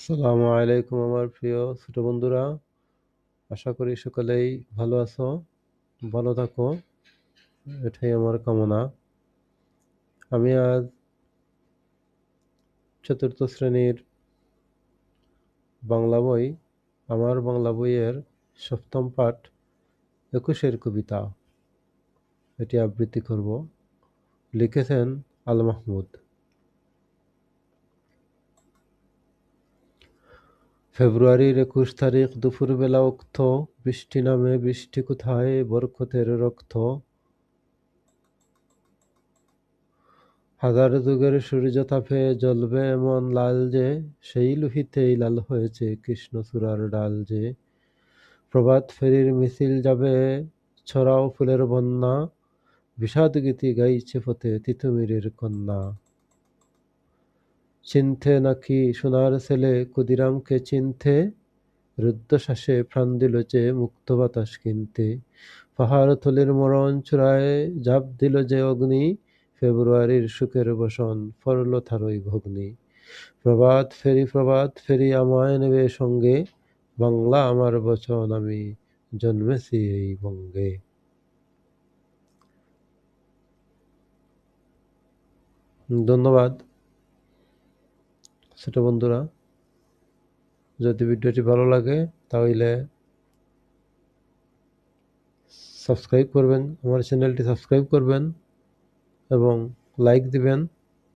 আসসালামু আলাইকুম আমার প্রিয় ছোট বন্ধুরা। আশা করি সকলেই ভালো আছো, ভালো থাকো। এটাই আমার কামনা। আমি আজ চতুর্থ শ্রেণির বাংলা বই, আমার বাংলা বইয়ের সপ্তম পাঠ, একুশের কবিতা, এটি আবৃত্তি করব। লিখেছেন আল মাহমুদ। ফেব্রুয়ারির একুশ তারিখ দুপুরবেলা উক্ত বৃষ্টি নামে বৃষ্টি কোথায়, বরকতের রক্ত। হাজার যুগের সূর্য তাপে জ্বলবে এমন লাল যে, সেই লুহিতেই লাল হয়েছে কৃষ্ণচূড়ার ডাল যে। প্রভাত ফেরির মিছিল যাবে, ছড়াও ফুলের বন্যা। বিষাদ গীতি গাইছে পথে তিতুমিরের কন্যা। চিনতে নাকি সোনার ছেলে ক্ষুদিরামকে চিনতে? রুদ্ধশ্বাসে প্রাণ দিল যে মুক্ত বাতাস কিনতে। পাহাড় থলির মরণ চূড়ায় ঝাঁপ দিল যে অগ্নি, ফেব্রুয়ারির সুখের বসন ফরল থারই ভগ্নি। প্রভাত ফেরি প্রভাত ফেরি আমায় নেবে সঙ্গে, বাংলা আমার বচন আমি জন্মেছি এই বঙ্গে। ধন্যবাদ। ছোট বন্ধুরা, যদি ভিডিওটি ভালো লাগে তাহলে সাবস্ক্রাইব করবেন, আমার চ্যানেলটি সাবস্ক্রাইব করবেন এবং লাইক দিবেন।